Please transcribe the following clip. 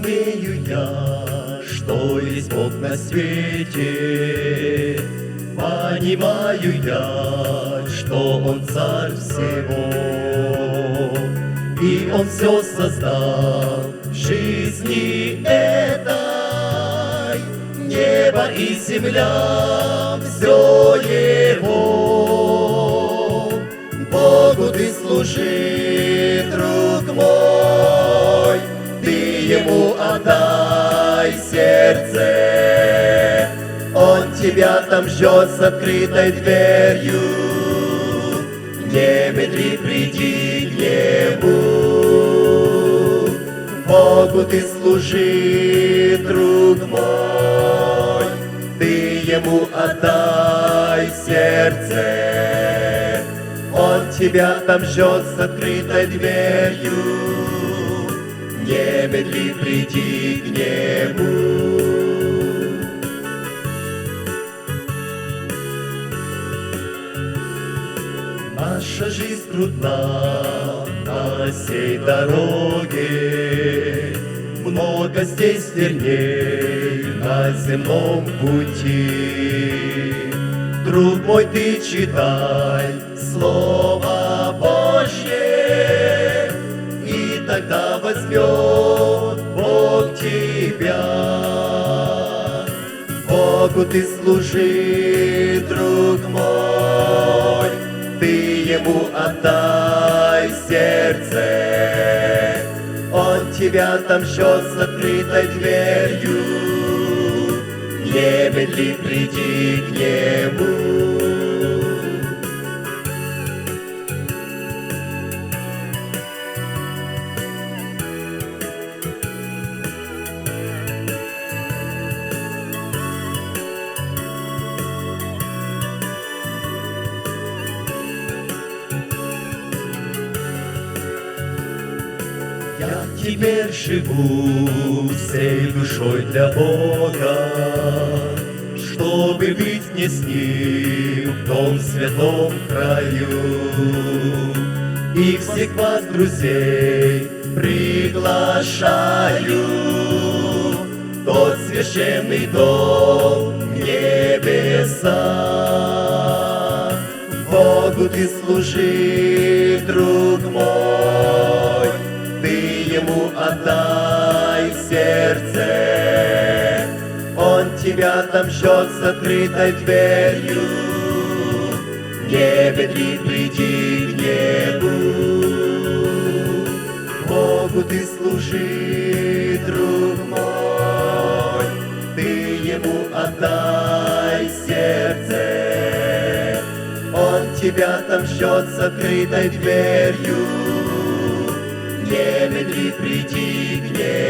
разумею я, что есть Бог на свете. Понимаю я, что Он царь всего, и Он все создал в жизни этой. Небо и земля, все Его. Богу ты служи, сердце. Он тебя там ждет с открытой дверью, не медли, приди к Нему. Богу ты служи, друг мой, ты Ему отдай сердце. Он тебя там ждет с открытой дверью, не медли, приди к Нему. Наша жизнь трудна на сей дороге, Много здесь верней на земном пути. Друг мой, ты читай Слово Божье, И тогда возьмет Бог тебя. Богу ты служи, друг Ему отдай сердце. Он тебя там ждет с открытой дверью, не медли, приди к Нему. Я теперь живу всей душой для Бога, Чтобы быть мне с Ним в том святом краю. И всех вас, друзей, приглашаю Тот священный дом небеса. Богу ты служи, друг отдай сердце. Он тебя там ждет с открытой дверью, не медли, приди к небу. Богу ты служи, друг мой, ты ему отдай сердце. Он тебя там ждет с открытой дверью, приди к нему.